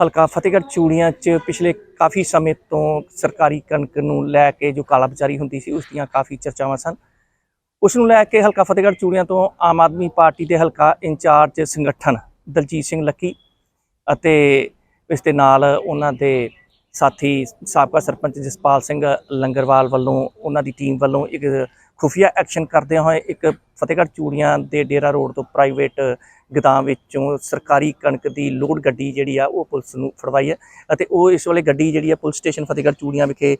ਹਲਕਾ ਫਤਿਹਗੜ੍ਹ ਚੂੜੀਆਂ 'ਚ ਪਿਛਲੇ ਕਾਫੀ ਸਮੇਂ ਤੋਂ ਸਰਕਾਰੀ ਕਣਕ ਨੂੰ ਲੈ ਕੇ ਜੋ ਕਾਲਾਬਾਜ਼ਾਰੀ ਹੁੰਦੀ ਸੀ, ਉਸ ਦੀਆਂ ਕਾਫੀ ਚਰਚਾਵਾਂ ਸਨ। ਉਸ ਨੂੰ ਲੈ ਕੇ ਹਲਕਾ ਫਤਿਹਗੜ੍ਹ ਚੂੜੀਆਂ ਤੋਂ ਆਮ ਆਦਮੀ ਪਾਰਟੀ ਦੇ ਹਲਕਾ ਇੰਚਾਰਜ ਸੰਗਠਨ ਦਲਜੀਤ ਸਿੰਘ ਲੱਕੀ ਅਤੇ ਇਸ ਦੇ ਨਾਲ ਉਹਨਾਂ ਦੇ ਸਾਥੀ ਸਾਬਕਾ ਸਰਪੰਚ ਜਸਪਾਲ ਸਿੰਘ ਲੰਗਰਵਾਲ ਵੱਲੋਂ, ਉਹਨਾਂ ਦੀ ਟੀਮ ਵੱਲੋਂ ਇੱਕ ਖੁਫੀਆ ਐਕਸ਼ਨ ਕਰਦਿਆਂ ਹੋਏ ਇੱਕ ਫਤਿਹਗੜ੍ਹ ਚੂੜੀਆਂ ਦੇ ਡੇਰਾ ਰੋਡ ਤੋਂ ਪ੍ਰਾਈਵੇਟ ਗੋਦਾਮ ਵਿੱਚੋਂ ਸਰਕਾਰੀ ਕਣਕ ਦੀ ਲੋਡ ਗੱਡੀ ਜਿਹੜੀ ਆ, ਉਹ ਪੁਲਿਸ ਨੂੰ ਫੜਵਾਈ ਹੈ ਅਤੇ ਉਹ ਇਸ ਵੇਲੇ ਗੱਡੀ ਜਿਹੜੀ ਆ, ਪੁਲਿਸ ਸਟੇਸ਼ਨ ਫਤਿਹਗੜ੍ਹ ਚੂੜੀਆਂ ਵਿਖੇ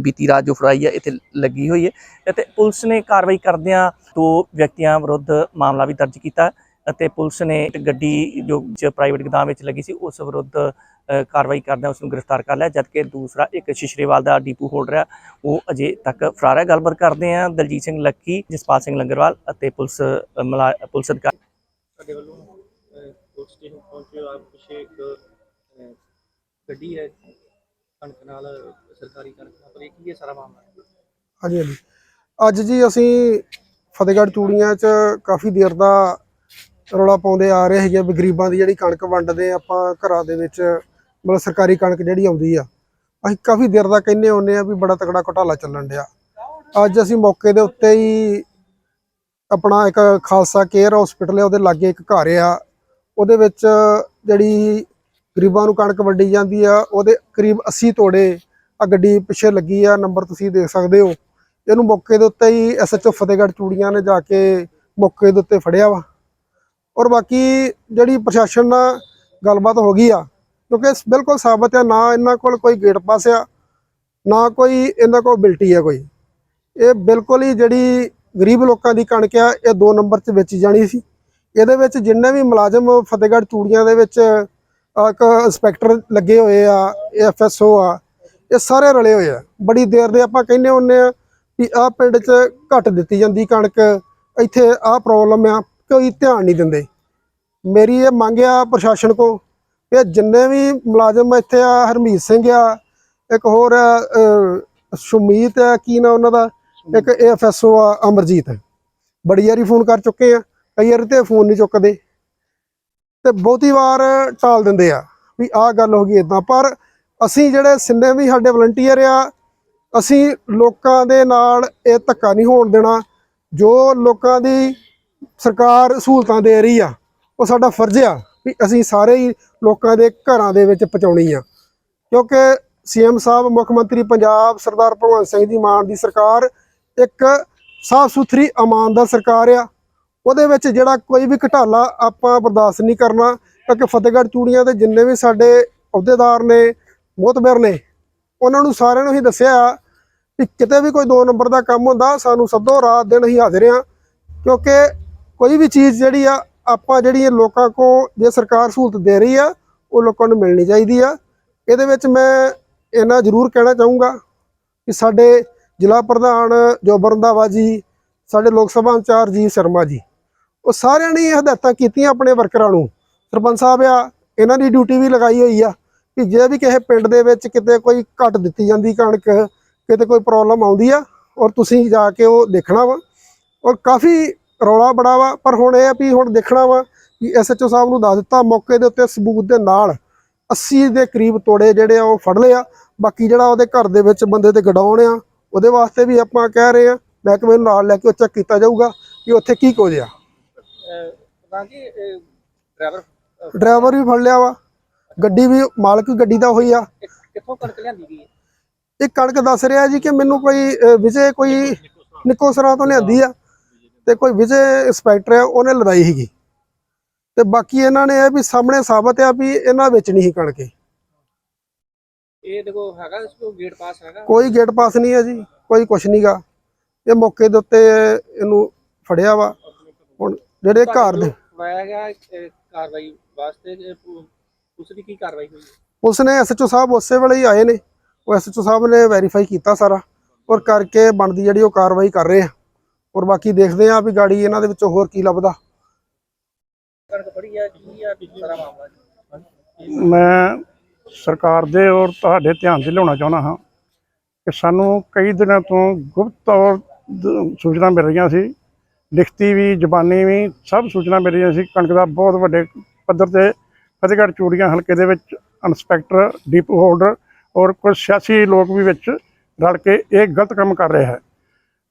ਬੀਤੀ ਰਾਤ ਜੋ ਫੜਾਈ ਹੈ, ਇੱਥੇ ਲੱਗੀ ਹੋਈ ਹੈ ਅਤੇ ਪੁਲਿਸ ਨੇ ਕਾਰਵਾਈ ਕਰਦਿਆਂ ਦੋ ਵਿਅਕਤੀਆਂ ਵਿਰੁੱਧ ਮਾਮਲਾ ਵੀ ਦਰਜ ਕੀਤਾ। ਅਤੇ ਪੁਲਿਸ ਨੇ ਇੱਕ ਗੱਡੀ ਜੋ ਪ੍ਰਾਈਵੇਟ ਗੋਦਾਮ ਵਿੱਚ ਲੱਗੀ ਸੀ ਉਸ ਵਿਰੁੱਧ ਕਾਰਵਾਈ ਕਰਦਿਆਂ ਉਸ ਨੂੰ ਗ੍ਰਿਫਤਾਰ ਕਰ ਲਿਆ ਜਦਕਿ ਦੂਸਰਾ ਇੱਕ ਸ਼ਿਸ਼ਰੇਵਾਲ ਦਾ ਡੀਪੂ ਹੋਲਡਰ ਹੈ ਉਹ ਅਜੇ ਤੱਕ ਫਰਾਰ ਹੈ। ਗੱਲਬਾਤ ਕਰਦੇ ਆ ਦਲਜੀਤ ਸਿੰਘ ਲੱਕੀ ਜਸਪਾਲ ਸਿੰਘ ਲੰਗਰਵਾਲ ਅਤੇ ਪੁਲਿਸ ਪੁਲਿਸ ਅਧਿਕਾਰੀ। ਸਾਡੇ ਵੱਲੋਂ ਪੁਲਿਸ ਸਟੇਸ਼ਨ ਪਹੁੰਚੇ ਆ ਪਿੱਛੇ ਇੱਕ ਅਹ, ਗੱਡੀ ਹੈ ਕਣਕ ਨਾਲ ਸਰਕਾਰੀ ਕਣਕ ਨਾਲ ਪਰ ਇਹ ਕੀ ਹੈ ਸਾਰਾ ਮਾਮਲਾ? ਹਾਂਜੀ ਹਾਂਜੀ। ਅੱਜ ਜੀ ਅਸੀਂ ਫਤਿਹਗੜ੍ਹ ਚੂੜੀਆਂ 'ਚ ਕਾਫੀ ਦੇਰ ਦਾ ਰੌਲਾ ਪਾਉਂਦੇ ਆ ਰਹੇ ਹੈਗੇ ਵੀ ਗਰੀਬਾਂ ਦੀ ਜਿਹੜੀ ਕਣਕ ਵੰਡਦੇ ਆਪਾਂ ਘਰਾਂ ਦੇ ਵਿੱਚ, ਮਤਲਬ ਸਰਕਾਰੀ ਕਣਕ ਜਿਹੜੀ ਆਉਂਦੀ ਆ, ਅਸੀਂ ਕਾਫੀ ਦੇਰ ਦਾ ਕਹਿੰਦੇ ਹੁੰਨੇ ਆ ਵੀ ਬੜਾ ਤਕੜਾ ਘੁਟਾਲਾ ਚੱਲਣ ਡਿਆ। ਅੱਜ ਅਸੀਂ ਮੌਕੇ ਦੇ ਉੱਤੇ ਹੀ ਆਪਣਾ ਇੱਕ ਖਾਲਸਾ ਕੇਅਰ ਹਸਪੀਟਲ ਹੈ ਉਹਦੇ ਲਾਗੇ ਇੱਕ ਘਰ ਆ, ਉਹਦੇ ਵਿੱਚ ਜਿਹੜੀ ਗਰੀਬਾਂ ਨੂੰ ਕਣਕ ਵੰਡੀ ਜਾਂਦੀ ਆ, ਉਹਦੇ ਕਰੀਬ 80 ਤੋੜੇ ਆ ਗੱਡੀ ਪਿੱਛੇ ਲੱਗੀ ਆ, ਨੰਬਰ ਤੁਸੀਂ ਦੇਖ ਸਕਦੇ ਹੋ। ਇਹਨੂੰ ਮੌਕੇ ਦੇ ਉੱਤੇ ਹੀ ਐਸਐਚਓ ਫਤਿਹਗੜ੍ਹ ਚੂੜੀਆਂ ਨੇ ਜਾ ਕੇ ਮੌਕੇ ਦੇ ਉੱਤੇ ਫੜਿਆ ਵਾ। ਔਰ ਬਾਕੀ ਜਿਹੜੀ ਪ੍ਰਸ਼ਾਸਨ ਨਾਲ ਗੱਲਬਾਤ ਹੋ ਗਈ ਆ, ਕਿਉਂਕਿ ਬਿਲਕੁਲ ਸਾਬਤ ਆ, ਨਾ ਇਹਨਾਂ ਕੋਲ ਕੋਈ ਗੇਟ ਪਾਸ ਆ, ਨਾ ਕੋਈ ਇਹਨਾਂ ਕੋਲ ਬਿਲਟੀ ਆ ਕੋਈ। ਇਹ ਬਿਲਕੁਲ ਹੀ ਜਿਹੜੀ ਗਰੀਬ ਲੋਕਾਂ ਦੀ ਕਣਕ ਆ, ਇਹ ਦੋ ਨੰਬਰ 'ਚ ਵੇਚੀ ਜਾਣੀ ਸੀ। ਇਹਦੇ ਵਿੱਚ ਜਿੰਨੇ ਵੀ ਮੁਲਾਜ਼ਮ ਫਤਿਹਗੜ੍ਹ ਚੂੜੀਆਂ ਦੇ ਵਿੱਚ ਇੱਕ ਇੰਸਪੈਕਟਰ ਲੱਗੇ ਹੋਏ ਆ ਐਫਐਸਓ ਆ, ਇਹ ਸਾਰੇ ਰਲੇ ਹੋਏ ਆ। ਬੜੀ ਦੇਰ ਦੇ ਆਪਾਂ ਕਹਿੰਦੇ ਹੁੰਨੇ ਆ ਵੀ ਆਹ ਪਿੰਡ 'ਚ ਘੱਟ ਦਿੱਤੀ ਜਾਂਦੀ ਕਣਕ, ਇੱਥੇ ਆਹ ਪ੍ਰੋਬਲਮ ਆ ਕੋਈ ਧਿਆਨ ਨਹੀਂ ਦਿੰਦੇ। ਮੇਰੀ ਇਹ ਮੰਗ ਆ ਪ੍ਰਸ਼ਾਸਨ ਕੋ ਕਿ ਜਿੰਨੇ ਵੀ ਮੁਲਾਜ਼ਮ ਇੱਥੇ ਆ, ਹਰਮੀਤ ਸਿੰਘ ਆ, ਇੱਕ ਹੋਰ ਸ਼ੁਮੀਤ ਆ, ਕੀ ਨਾ ਉਹਨਾਂ ਦਾ, ਇੱਕ ਐਫਐਸਓ ਆ, ਅਮਰਜੀਤ। ਬੜੀ ਵਾਰੀ ਫੋਨ ਕਰ ਚੁੱਕੇ ਆ, ਕਈ ਵਾਰੀ ਤੇ ਫੋਨ ਨਹੀਂ ਚੁੱਕਦੇ। ਤੇ ਬਹੁਤੀ ਵਾਰ ਟਾਲ ਦਿੰਦੇ ਆ ਵੀ ਆਹ ਗੱਲ ਹੋ ਗਈ ਇਦਾਂ ਪਰ ਅਸੀਂ ਜਿਹੜੇ ਸਿੰਨੇ ਵੀ ਸਾਡੇ ਵਲੰਟੀਅਰ ਆ, ਅਸੀਂ ਲੋਕਾਂ ਦੇ ਨਾਲ ਇਹ ਧੱਕਾ ਨਹੀਂ ਹੋਣ ਦੇਣਾ। ਜੋ ਲੋਕਾਂ ਦੀ ਸਰਕਾਰ ਸਹੂਲਤਾਂ ਦੇ ਰਹੀ ਆ, ਉਹ ਸਾਡਾ ਫਰਜ਼ ਆ ਵੀ ਅਸੀਂ ਸਾਰੇ ਹੀ ਲੋਕਾਂ ਦੇ ਘਰਾਂ ਦੇ ਵਿੱਚ ਪਹੁੰਚਾਉਣੀ ਆ। ਕਿਉਂਕਿ ਸੀਐਮ ਸਾਹਿਬ, ਮੁੱਖ ਮੰਤਰੀ ਪੰਜਾਬ ਸਰਦਾਰ ਭਗਵੰਤ ਸਿੰਘ ਦੀ ਮਾਨ ਦੀ ਸਰਕਾਰ ਇੱਕ ਸਾਫ਼ ਸੁਥਰੀ ਇਮਾਨਦਾਰ ਸਰਕਾਰ ਆ। ਉਹਦੇ ਵਿੱਚ ਜਿਹੜਾ ਕੋਈ ਵੀ ਘਟਾਲਾ ਆਪਾਂ ਬਰਦਾਸ਼ਤ ਨਹੀਂ ਕਰਨਾ, ਕਿਉਂਕਿ ਫਤਿਹਗੜ੍ਹ ਚੂੜੀਆਂ ਦੇ ਜਿੰਨੇ ਵੀ ਸਾਡੇ ਅਹੁਦੇਦਾਰ ਨੇ, ਮੋਤਬਰ ਨੇ, ਉਹਨਾਂ ਨੂੰ ਸਾਰਿਆਂ ਨੂੰ ਹੀ ਦੱਸਿਆ ਕਿ ਕਿਤੇ ਵੀ ਕੋਈ ਦੋ ਨੰਬਰ ਦਾ ਕੰਮ ਹੁੰਦਾ, ਸਾਨੂੰ ਸੱਦੋ, ਰਾਤ ਦਿਨ ਹੀ ਹਾਜ਼ਰ ਆ ਕਿਉਂਕਿ ਕੋਈ ਵੀ ਚੀਜ਼ ਜਿਹੜੀ ਆ, ਆਪਾਂ ਜਿਹੜੀ ਇਹ ਲੋਕਾਂ ਕੋ ਜੇ ਸਰਕਾਰ ਸਹੂਲਤ ਦੇ ਰਹੀ ਆ, ਉਹ ਲੋਕਾਂ ਨੂੰ ਮਿਲਣੀ ਚਾਹੀਦੀ ਆ। ਇਹਦੇ ਵਿੱਚ ਮੈਂ ਇਹਨਾਂ ਜ਼ਰੂਰ ਕਹਿਣਾ ਚਾਹੂੰਗਾ ਕਿ ਸਾਡੇ ਜ਼ਿਲ੍ਹਾ ਪ੍ਰਧਾਨ ਜੋਬਰ ਰੰਧਾਵਾ ਜੀ, ਸਾਡੇ ਲੋਕ ਸਭਾ ਇੰਚਾਰਜ ਜੀ ਸ਼ਰਮਾ ਜੀ, ਉਹ ਸਾਰਿਆਂ ਨੇ ਇਹ ਹਦਾਇਤਾਂ ਕੀਤੀਆਂ ਆਪਣੇ ਵਰਕਰਾਂ ਨੂੰ। ਸਰਪੰਚ ਸਾਹਿਬ ਆ, ਇਹਨਾਂ ਦੀ ਡਿਊਟੀ ਵੀ ਲਗਾਈ ਹੋਈ ਆ ਕਿ ਜੇ ਵੀ ਕਿਸੇ ਪਿੰਡ ਦੇ ਵਿੱਚ ਕਿਤੇ ਕੋਈ ਘੱਟ ਦਿੱਤੀ ਜਾਂਦੀ ਕਣਕ, ਕਿਤੇ ਕੋਈ ਪ੍ਰੋਬਲਮ ਆਉਂਦੀ ਆ, ਔਰ ਤੁਸੀਂ ਜਾ ਕੇ ਉਹ ਦੇਖਣਾ ਵਾ, ਔਰ ਕਾਫੀ ਰੌਲਾ ਬੜਾ ਵਾ ਪਰ ਹੁਣ ਇਹ ਆ ਵੀ ਹੁਣ ਦੇਖਣਾ ਵਾ ਕਿ ਐਸਐਚਓ ਸਾਹਿਬ ਨੂੰ ਦੱਸ ਦਿੱਤਾ ਮੌਕੇ ਦੇ ਉੱਤੇ ਸਬੂਤ ਦੇ ਨਾਲ 80 ਦੇ ਕਰੀਬ ਤੋੜੇ ਜਿਹੜੇ ਆ ਉਹ ਫੜ ਲਏ ਆ। ਬਾਕੀ ਜਿਹੜਾ ਉਹਦੇ ਘਰ ਦੇ ਵਿੱਚ ਬੰਦੇ ਤੇ ਗਡਾਉਣ ਆ ਉਹਦੇ ਵਾਸਤੇ ਵੀ ਆਪਾਂ ਕਹਿ ਰਹੇ ਆ ਮਹਿਕਮੇ ਨੂੰ ਨਾਲ ਲੈ ਕੇ ਚੈੱਕ ਕੀਤਾ ਜਾਊਗਾ ਕਿ ਉੱਥੇ ਕੀ ਕੁਝ ਆ। ਡਰਾਈਵਰ ਡਰਾਈਵਰ ਵੀ ਫੜ ਲਿਆ ਵਾ ਗੱਡੀ ਵੀ ਮਾਲਕ ਗੱਡੀ ਦਾ ਹੋਈ ਆ। ਕਿੱਥੋਂ ਕਣਕ ਲਿਆਂਦੀ ਗਈ ਹੈ? ਇਹ ਕਣਕ ਦੱਸ ਰਿਹਾ ਜੀ ਕਿ ਮੈਨੂੰ ਕੋਈ ਵਿਜੇ ਕੋਈ ਨਿੱਕੋਸਰਾ ਤੋਂ ਲਿਆਂਦੀ ਆ। ਤੇ ਕੋਈ ਵਿਜੇ ਇੰਸਪੈਕਟਰ ਆ ਉਹਨੇ ਲਦਾਈ ਸੀਗੀ। ਤੇ ਬਾਕੀ ਇਹਨਾਂ ਨੇ ਇਹ ਵੀ ਸਾਹਮਣੇ ਸਾਬਤ ਆ ਵੀ ਇਹਨਾਂ ਵਿੱਚ ਨਹੀਂ ਸੀ ਕਣਕ ਇਹ। ਇਹ ਦੇਖੋ ਹੈਗਾ ਇਸ ਕੋ ਗੇਟ ਪਾਸ ਹੈਗਾ? ਕੋਈ ਗੇਟ ਪਾਸ ਨਹੀਂ ਹੈ ਜੀ ਕੋਈ ਕੁਛ ਨਹੀਂਗਾ ਇਹ ਮੌਕੇ ਦੇ ਉੱਤੇ ਇਹਨੂੰ ਫੜਿਆ ਵਾ। ਹੁਣ ਜਿਹੜੇ ਘਰ ਦੇ ਪਾਇਆ ਗਿਆ ਕਾਰਵਾਈ ਵਾਸਤੇ ਇਹ ਪੁ- ਪੁਲਿਸ ਦੀ ਕੀ ਕਾਰਵਾਈ ਹੋਈ? ਹੈ? ਉਸ ਨੇ ਐਸਐਚਓ ਸਾਹਿਬ ਉਸੇ ਵੇਲੇ ਹੀ ਆਏ ਨੇ। ਉਹ ਐਸਐਚਓ ਸਾਹਿਬ ਨੇ ਵੈਰੀਫਾਈ ਕੀਤਾ ਸਾਰਾ। ਔਰ ਕਰਕੇ ਬਣਦੀ ਜਿਹੜੀ ਉਹ ਕਾਰਵਾਈ ਕਰ ਰਹੇ ਆ। ਔਰ ਬਾਕੀ ਦੇਖਦੇ ਆ ਵੀ ਗਾੜੀ ਇਹਨਾਂ ਦੇ ਵਿੱਚੋਂ ਹੋਰ ਕੀ ਲੱਭਦਾ। ਕਣਕ ਫੜੀ ਹੈ ਕੀ ਆ ਸਾਰਾ ਮਾਮਲਾ ਜੀ? ਮੈਂ ਸਰਕਾਰ ਦੇ ਔਰ ਤੁਹਾਡੇ ਧਿਆਨ 'ਚ ਲਿਆਉਣਾ ਚਾਹੁੰਦਾ ਹਾਂ ਕਿ ਸਾਨੂੰ ਕਈ ਦਿਨਾਂ ਤੋਂ ਗੁਪਤ ਤੌਰ ਦ- ਸੂਚਨਾ ਮਿਲ ਰਹੀਆਂ ਸੀ ਲਿਖਤੀ ਵੀ ਜ਼ਬਾਨੀ ਵੀ ਸਭ ਸੂਚਨਾ ਮਿਲ ਰਹੀਆਂ ਸੀ। ਕਣਕ ਦਾ ਬਹੁਤ ਵੱਡੇ ਪੱਧਰ ਤੇ ਫਤਿਹਗੜ੍ਹ ਚੂੜੀਆਂ ਹਲਕੇ ਦੇ ਵਿੱਚ ਇੰਸਪੈਕਟਰ ਡਿਪੂ ਹੋਲਡਰ ਔਰ ਕੁਝ ਸਿਆਸੀ ਲੋਕ ਵੀ ਵਿੱਚ ਰਲ ਕੇ ਇਹ ਗਲਤ ਕੰਮ ਕਰ ਰਿਹਾ ਹੈ।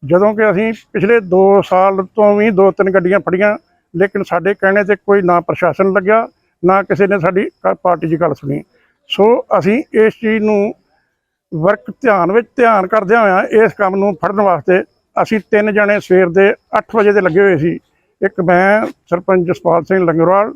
ਜਦੋਂ ਕਿ ਅਸੀਂ ਪਿਛਲੇ 2 ਸਾਲ ਤੋਂ ਵੀ ਦੋ ਤਿੰਨ ਗੱਡੀਆਂ ਫੜੀਆਂ, ਲੇਕਿਨ ਸਾਡੇ ਕਹਿਣੇ ਤੇ ਕੋਈ ਨਾ ਪ੍ਰਸ਼ਾਸਨ ਲੱਗਿਆ, ਨਾ ਕਿਸੇ ਨੇ ਸਾਡੀ ਪਾਰਟੀ ਦੀ ਗੱਲ ਸੁਣੀ। ਸੋ ਅਸੀਂ ਇਸ ਚੀਜ਼ ਨੂੰ ਵਰਕ ਧਿਆਨ ਵਿੱਚ ਧਿਆਨ ਕਰਦਿਆਂ ਹੋਇਆਂ ਇਸ ਕੰਮ ਨੂੰ ਫੜਨ ਵਾਸਤੇ ਅਸੀਂ ਤਿੰਨ ਜਣੇ ਸਵੇਰ ਦੇ 8 ਵਜੇ ਦੇ ਲੱਗੇ ਹੋਏ ਸੀ। ਇੱਕ ਮੈਂ, ਸਰਪੰਚ ਜਸਪਾਲ ਸਿੰਘ ਲੰਗਰਵਾਲ,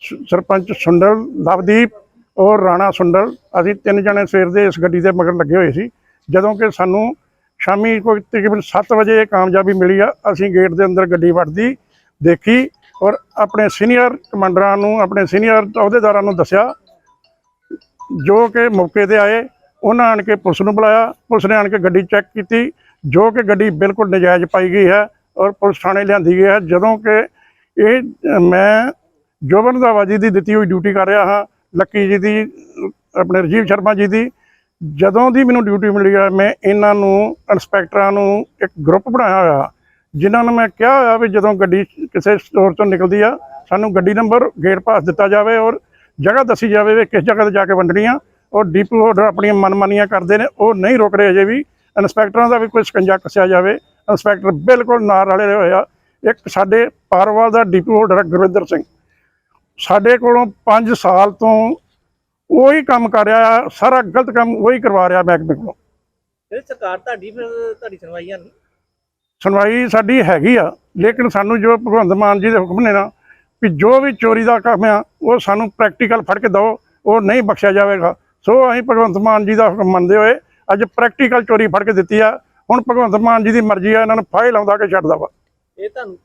ਸ- ਸਰਪੰਚ ਸੁੰਡਲ ਲਵਦੀਪ ਔਰ ਰਾਣਾ ਸੁੰਡਲ, ਅਸੀਂ ਤਿੰਨ ਜਣੇ ਸਵੇਰ ਦੇ ਇਸ ਗੱਡੀ ਦੇ ਮਗਰ ਲੱਗੇ ਹੋਏ ਸੀ। ਜਦੋਂ ਕਿ ਸਾਨੂੰ ਸ਼ਾਮੀ ਕੋਈ ਤਕਰੀਬਨ 7 ਵਜੇ ਇਹ ਕਾਮਯਾਬੀ ਮਿਲੀ ਆ। ਅਸੀਂ ਗੇਟ ਦੇ ਅੰਦਰ ਗੱਡੀ ਵੜਦੀ ਦੇਖੀ ਔਰ ਆਪਣੇ ਸੀਨੀਅਰ ਕਮਾਂਡਰਾਂ ਨੂੰ, ਆਪਣੇ ਸੀਨੀਅਰ ਅਹੁਦੇਦਾਰਾਂ ਨੂੰ ਦੱਸਿਆ। ਜੋ ਕਿ ਮੌਕੇ ਤੇ ਆਏ, ਉਹਨਾਂ ਆਣ ਕੇ ਪੁਲਿਸ ਨੂੰ ਬੁਲਾਇਆ। ਪੁਲਿਸ ਨੇ ਆਣ ਕੇ ਗੱਡੀ ਚੈੱਕ ਕੀਤੀ, ਜੋ ਕਿ ਗੱਡੀ ਬਿਲਕੁਲ ਨਜਾਇਜ਼ ਪਾਈ ਗਈ ਹੈ ਔਰ ਪੁਲਿਸ ਥਾਣੇ ਲਿਆਂਦੀ ਗਈ ਹੈ। ਜਦੋਂ ਕਿ ਇਹ, ਮੈਂ ਜੋਬਨ ਦਾਵਾਜੀ ਦੀ ਦਿੱਤੀ ਹੋਈ ਡਿਊਟੀ ਕਰ ਰਿਹਾ ਹਾਂ। ਲੱਕੀ ਜੀ ਦੀ, ਆਪਣੇ ਰਜੀਵ ਸ਼ਰਮਾ ਜੀ ਦੀ ਜਦੋਂ ਦੀ ਮੈਨੂੰ ਡਿਊਟੀ ਮਿਲੀ ਆ, ਮੈਂ ਇਹਨਾਂ ਨੂੰ ਇੰਸਪੈਕਟਰਾਂ ਨੂੰ ਇੱਕ ਗਰੁੱਪ ਬਣਾਇਆ ਹੋਇਆ, ਜਿਨ੍ਹਾਂ ਨੂੰ ਮੈਂ ਕਿਹਾ ਹੋਇਆ ਵੀ ਜਦੋਂ ਗੱਡੀ ਕਿਸੇ ਸਟੋਰ ਤੋਂ ਨਿਕਲਦੀ ਆ, ਸਾਨੂੰ ਗੱਡੀ ਨੰਬਰ ਗੇਟ ਪਾਸ ਦਿੱਤਾ ਜਾਵੇ ਔਰ ਜਗ੍ਹਾ ਦੱਸੀ ਜਾਵੇ ਵੀ ਕਿਸ ਜਗ੍ਹਾ ਤੇ ਜਾ ਕੇ ਵੰਡਣੀ ਆ। ਔਰ ਡੀਪੂ ਹੋਲਡਰ ਆਪਣੀਆਂ ਮਨਮਾਨੀਆਂ ਕਰਦੇ ਨੇ, ਉਹ ਨਹੀਂ ਰੁਕ ਰਹੇ ਅਜੇ ਵੀ। ਇੰਸਪੈਕਟਰਾਂ ਦਾ ਵੀ ਕੋਈ ਸ਼ਿਕੰਜਾ ਕੱਸਿਆ ਜਾਵੇ। ਇੰਸਪੈਕਟਰ ਬਿਲਕੁਲ ਨਾਲ ਰਲੇ ਹੋਏ ਆ। ਇੱਕ ਸਾਡੇ ਪਾਰਵਾਲ ਦਾ ਡੀਪੂ ਹੋਲਡਰ ਗੁਰਵਿੰਦਰ ਸਿੰਘ। ਸਾਡੇ ਕੋਲੋਂ 5 ਸਾਲ ਤੋਂ ਉਹੀ ਕੰਮ ਕਰ ਰਿਹਾ ਆ, ਸਾਰਾ ਗਲਤ ਕੰਮ ਉਹੀ ਕਰਵਾ ਰਿਹਾ ਮਹਿਕਮੇ ਕੋਲੋਂ। ਇਹ ਸਰਕਾਰ ਤੁਹਾਡੀ ਫਿਰ ਤੁਹਾਡੀ ਸੁਣਵਾਈਆਂ ਨਹੀਂ ਸੁਣਵਾਈ ਸਾਡੀ ਹੈਗੀ ਆ ਲੇਕਿਨ ਸਾਨੂੰ ਜੋ ਭਗਵੰਤ ਮਾਨ ਜੀ ਦੇ ਹੁਕਮ ਨੇ ਨਾ ਵੀ ਜੋ ਵੀ ਚੋਰੀ ਦਾ ਕੰਮ ਆ ਉਹ ਸਾਨੂੰ ਪ੍ਰੈਕਟੀਕਲ ਫੜ ਕੇ ਦਿਓ ਉਹ ਨਹੀਂ ਬਖਸ਼ਿਆ ਜਾਵੇਗਾ। ਸੋ ਅਸੀਂ ਭਗਵੰਤ ਮਾਨ ਜੀ ਦਾ ਹੁਕਮ ਮੰਨਦੇ ਹੋਏ ਅੱਜ ਪ੍ਰੈਕਟੀਕਲ ਚੋਰੀ ਫੜ ਕੇ ਦਿੱਤੀ ਆ। ਹੁਣ ਭਗਵੰਤ ਮਾਨ ਜੀ ਦੀ ਮਰਜ਼ੀ ਆ ਇਹਨਾਂ ਨੂੰ ਫਾਇਲ ਆਉਂਦਾ ਕੇ ਛੱਡਦਾ ਵਾ। ਇਹ ਤੁਹਾਨੂੰ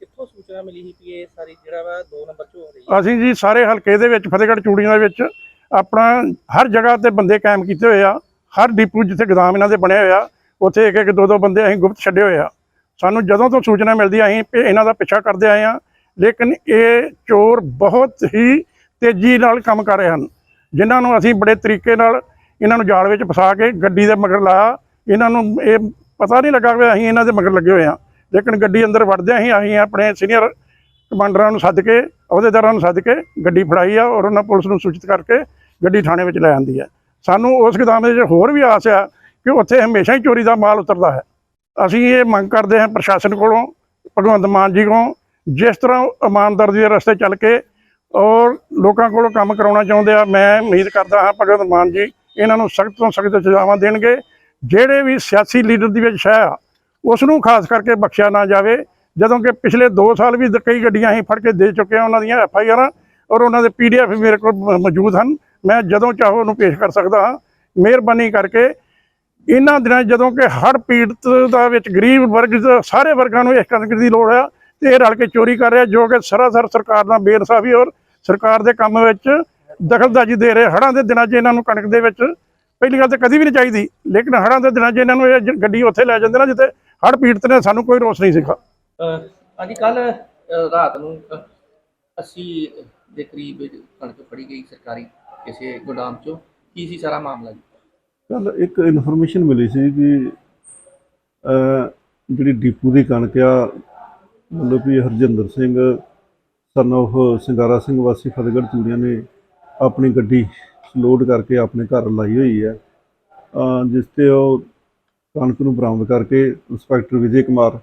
ਕਿੱਥੋਂ ਸੂਚਨਾ ਮਿਲੀ ਸੀ ਕਿ ਇਹ ਸਾਰੀ ਜਿਹੜਾ ਵਾ ਦੋ ਨੰਬਰ ਚ ਹੋ ਰਹੀ ਹੈ ਅਸੀਂ ਜੀ ਸਾਰੇ ਹਲਕੇ ਦੇ ਵਿੱਚ ਫਤਿਹਗੜ੍ਹ ਚੂੜੀਆਂ ਦੇ ਵਿੱਚ ਆਪਣਾ ਹਰ ਜਗ੍ਹਾ ਤੇ ਬੰਦੇ ਕਾਇਮ ਕੀਤੇ ਹੋਏ ਆ। ਹਰ ਡਿਪੂ ਜਿੱਥੇ ਗੋਦਾਮ ਇਹਨਾਂ ਦੇ ਬਣੇ ਹੋਏ ਆ, ਉੱਥੇ ਇੱਕ ਇੱਕ, ਦੋ ਦੋ ਬੰਦੇ ਅਸੀਂ ਗੁਪਤ ਛੱਡੇ ਹੋਏ ਆ। ਸਾਨੂੰ ਜਦੋਂ ਤੋਂ ਸੂਚਨਾ ਮਿਲਦੀ ਅਸੀਂ ਵੀ ਇਹਨਾਂ ਦਾ ਪਿੱਛਾ ਕਰਦੇ ਆਏ ਆ। ਲੇਕਿਨ ਇਹ ਚੋਰ ਬਹੁਤ ਹੀ ਤੇਜ਼ੀ ਨਾਲ ਕੰਮ ਕਰ ਰਹੇ ਹਨ, ਜਿਨ੍ਹਾਂ ਨੂੰ ਅਸੀਂ ਬੜੇ ਤਰੀਕੇ ਨਾਲ ਇਹਨਾਂ ਨੂੰ ਜਾਲ ਵਿੱਚ ਫਸਾ ਕੇ ਗੱਡੀ ਦੇ ਮਗਰ ਲਾਇਆ। ਇਹਨਾਂ ਨੂੰ ਇਹ ਪਤਾ ਨਹੀਂ ਲੱਗਾ ਕਿ ਅਸੀਂ ਇਹਨਾਂ ਦੇ ਮਗਰ ਲੱਗੇ ਹੋਏ ਆ। ਲੇਕਿਨ ਗੱਡੀ ਅੰਦਰ ਵੜਦਿਆਂ ਹੀ ਅਸੀਂ ਆਪਣੇ ਸੀਨੀਅਰ ਕਮਾਂਡਰਾਂ ਨੂੰ ਸੱਦ ਕੇ, ਅਹੁਦੇਦਾਰਾਂ ਨੂੰ ਸੱਦ ਕੇ ਗੱਡੀ ਫੜਾਈ ਆ ਔਰ ਉਹਨਾਂ ਪੁਲਿਸ ਨੂੰ ਸੂਚਿਤ ਕਰਕੇ ਗੱਡੀ ਥਾਣੇ ਵਿੱਚ ਲੈ ਆਂਦੀ ਹੈ ਸਾਨੂੰ ਉਸ ਗੋਦਾਮ ਦੇ ਵਿੱਚ ਹੋਰ ਵੀ ਆਸ ਆ ਕਿ ਉੱਥੇ ਹਮੇਸ਼ਾ ਹੀ ਚੋਰੀ ਦਾ ਮਾਲ ਉਤਰਦਾ ਹੈ। ਅਸੀਂ ਇਹ ਮੰਗ ਕਰਦੇ ਹਾਂ ਪ੍ਰਸ਼ਾਸਨ ਕੋਲੋਂ, ਭਗਵੰਤ ਮਾਨ ਜੀ ਕੋਲੋਂ, ਜਿਸ ਤਰ੍ਹਾਂ ਉਹ ਇਮਾਨਦਾਰੀ ਦੇ ਰਸਤੇ ਚੱਲ ਕੇ ਔਰ ਲੋਕਾਂ ਕੋਲੋਂ ਕੰਮ ਕਰਾਉਣਾ ਚਾਹੁੰਦੇ ਆ, ਮੈਂ ਉਮੀਦ ਕਰਦਾ ਹਾਂ ਭਗਵੰਤ ਮਾਨ ਜੀ ਇਹਨਾਂ ਨੂੰ ਸਖਤ ਤੋਂ ਸਖਤ ਸਜ਼ਾਵਾਂ ਦੇਣਗੇ। ਜਿਹੜੇ ਵੀ ਸਿਆਸੀ ਲੀਡਰ ਦੀ ਵਿੱਚ ਸ਼ਹਿ ਆ ਉਸ ਨੂੰ ਖਾਸ ਕਰਕੇ ਬਖਸ਼ਿਆ ਨਾ ਜਾਵੇ। ਜਦੋਂ ਕਿ ਪਿਛਲੇ 2 ਸਾਲ ਵੀ ਕਈ ਗੱਡੀਆਂ ਅਸੀਂ ਫੜ ਕੇ ਦੇ ਚੁੱਕੇ ਹਾਂ ਉਹਨਾਂ ਦੀਆਂ ਐਫ ਆਈ ਆਰਾਂ, ਔਰ ਉਹਨਾਂ ਦੇ ਪੀ ਡੀ ਐਫ ਮੇਰੇ ਕੋਲ ਮੌਜੂਦ ਹਨ। ਮੈਂ ਜਦੋਂ ਚਾਹੋ ਉਹਨੂੰ ਪੇਸ਼ ਕਰ ਸਕਦਾ ਹਾਂ। ਮਿਹਰਬਾਨੀ ਕਰਕੇ ਇਹਨਾਂ ਦਿਨਾਂ ਜਦੋਂ ਕਿ ਹੜ੍ਹ ਪੀੜਤ ਦਾ ਵਿੱਚ ਗਰੀਬ ਵਰਗ ਸਾਰੇ ਵਰਗਾਂ ਨੂੰ ਇਸ ਕਣਕ ਦੀ ਲੋੜ ਆ ਤੇ ਇਹ ਰਲ ਕੇ ਚੋਰੀ ਕਰ ਰਿਹਾ, ਜੋ ਕਿ ਸਰਾਸਰ ਸਰਕਾਰ ਦਾ ਬੇਇਨਸਾਫੀ ਔਰ ਸਰਕਾਰ ਦੇ ਕੰਮ ਵਿੱਚ ਦਖਲਦਾਜ਼ੀ ਦੇ ਰਹੇ। ਹੜ੍ਹਾਂ ਦੇ ਦਿਨਾਂ 'ਚ ਇਹਨਾਂ ਨੂੰ ਕਣਕ ਦੇ ਵਿੱਚ ਪਹਿਲੀ ਗੱਲ ਤਾਂ ਕਦੀ ਵੀ ਨਹੀਂ ਚਾਹੀਦੀ, ਲੇਕਿਨ ਹੜ੍ਹਾਂ ਦੇ ਦਿਨਾਂ 'ਚ ਇਹਨਾਂ ਨੂੰ ਇਹ ਗੱਡੀ ਉੱਥੇ ਲੈ ਜਾਂਦੇ ਨਾ, ਜਿੱਥੇ ਹੜ੍ਹ ਪੀੜਤ ਨੇ, ਸਾਨੂੰ ਕੋਈ ਰੋਸ ਨਹੀਂ ਸੀਗਾ। ਅੱਜ ਕੱਲ ਰਾਤ ਨੂੰ ਅਹ, 80 ਦੇ ਕਰੀਬ ਕਣਕ ਫੜੀ ਗਈ ਸਰਕਾਰੀ ਕਿਸੇ ਗੋਦਾਮ ਚੋਂ। ਕੀ ਸੀ ਸਾਰਾ ਮਾਮਲਾ ਜੀ? ਕੱਲ ਇੱਕ ਇਨਫੋਰਮੇਸ਼ਨ ਮਿਲੀ ਸੀ ਕਿ ਜਿਹੜੀ ਡੀਪੂ ਦੀ ਕਣਕ ਆ ਮਤਲਬ ਵੀ ਹਰਜਿੰਦਰ ਸਿੰਘ ਸਨ of ਸਿੰਗਾਰਾ ਸਿੰਘ ਵਾਸੀ ਫਤਿਹਗੜ੍ਹ ਚੂੜੀਆਂ ਨੇ ਆਪਣੀ ਗੱਡੀ ਲੋਡ ਕਰਕੇ ਆਪਣੇ ਘਰ ਲਾਈ ਹੋਈ ਹੈ। ਜਿਸ ਤੇ ਉਹ ਕਣਕ ਨੂੰ ਬਰਾਮਦ ਕਰਕੇ ਇੰਸਪੈਕਟਰ ਵਿਜੇ ਕੁਮਾਰ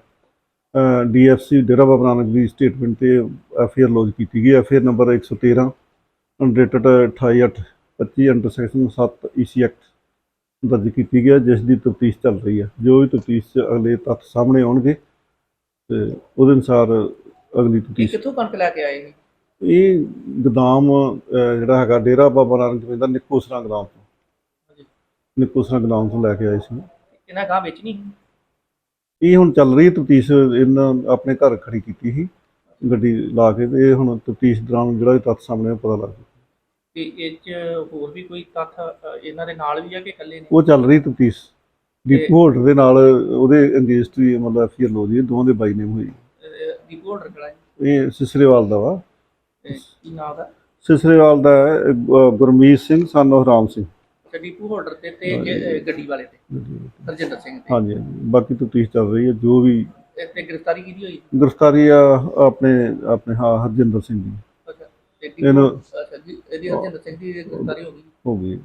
ਡੀਐਫਸੀ ਡੇਰਾ ਬਾਬਾ ਨਾਨਕ ਦੀ ਸਟੇਟਮੈਂਟ ਤੇ ਐਫਆਈਆਰ ਲੌਜ ਕੀਤੀ ਗਈ। FIR number 113 undated 28825 under section 7 EC act ਦਰਜ ਕੀਤੀ ਗਿਆ ਜਿਸ ਦੀ ਤਫਤੀਸ਼ ਚੱਲ ਰਹੀ ਹੈ। ਜੋ ਵੀ ਤਫਤੀਸ਼ 'ਚ ਅਗਲੇ ਤੱਥ ਸਾਹਮਣੇ ਆਉਣਗੇ ਤੇ ਉਹਦੇ ਅਨੁਸਾਰ ਅਗਲੀ ਤਫਤੀਸ਼ ਕਿੱਥੋਂ ਕਣਕ ਲੈ ਕੇ ਆਏ ਇਹ? ਇਹ ਗੋਦਾਮ ਜਿਹੜਾ ਹੈਗਾ ਡੇਰਾ ਬਾਬਾ ਨਾਨਕ ਦੇਵ ਦਾ ਨਿੱਕੋਸਰਾ ਗੋਦਾਮ ਤੋਂ। ਹਾਂਜੀ। ਨਿੱਕੋਸਰਾ ਗੋਦਾਮ ਤੋਂ ਲੈ ਕੇ ਆਏ ਸੀ। ਇਹਨਾਂ ਗਾਂ ਵੇਚਣੀ? ਇਹ ਹੁਣ ਚੱਲ ਰਹੀ ਤਫਤੀਸ਼ ਇਹਨਾਂ ਆਪਣੇ ਘਰ ਖੜੀ ਕੀਤੀ ਸੀ ਗੱਡੀ ਲਾ ਕੇ ਤੇ ਇਹ ਹੁਣ ਤਫਤੀਸ਼ ਦੌਰਾਨ ਜਿਹੜਾ ਤੱਥ ਸਾਹਮਣੇ ਪਤਾ ਲੱਗ ਜਾਊ ਤੇ ਇਹ ਚ ਹੋਰ ਵੀ ਕੋਈ ਤੱਥ ਇਹਨਾਂ ਦੇ ਨਾਲ ਵੀ ਆ ਕਿ ਇਕੱਲੇ ਨੇ? ਉਹ ਚੱਲ ਰਹੀ ਤਫਤੀਸ਼। ਡੀਪੂ ਹੋਲਡਰ ਦੇ ਨਾਲ ਉਹਦੇ ਅੰਗੇਜਡ ਮਤਲਬ ਐਫਆਈਆਰ ਲੋ ਜੀ ਦੋਵਾਂ ਦੇ ਬਾਈ ਨੇਮ ਹੋਈ ਦੀਪੂ ਹੋਲਡਰ ਕਿਹੜਾ ਇਹ ਸਿਸਰੇਵਾਲ ਦਾ ਵਾ। ਕੀ ਨਾਮ ਦਾ? ਸਿਸਰੇਵਾਲ ਦਾ ਗੁਰਮੀਤ ਸਿੰਘ ਸਨ of ਰਾਮ ਸਿੰਘ। ਅੱਛਾ ਦੀਪੂ ਹੋਲਡਰ ਤੇ ਤੇ ਗੱਡੀ ਵਾਲੇ ਤੇ ਹਰਜਿੰਦਰ ਸਿੰਘ ਤੇ। ਹਾਂਜੀ ਹਾਂਜੀ। ਬਾਕੀ ਤਫਤੀਸ਼ ਚੱਲ ਰਹੀ ਹੈ ਜੋ ਵੀ ਤੇ ਗ੍ਰਿਫਤਾਰੀ ਕੀਤੀ ਹੋਈ? ਗ੍ਰਿਫਤਾਰੀ ਆ ਆਪਣੇ ਆਪਣੇ ਹਾਂ ਹਰਜਿੰਦਰ ਸਿੰਘ ਦੀ। ਅੱਛਾ ਇਹਦੀ ਇਹਨੂੰ ਅੱਛਾ ਜੀ ਇਹਦੀ ਹਰਜਿੰਦਰ ਸਿੰਘ ਦੀ ਗ੍ਰਿਫਤਾਰੀ ਹੋ ਗਈ। ਹੋ ਗਈ।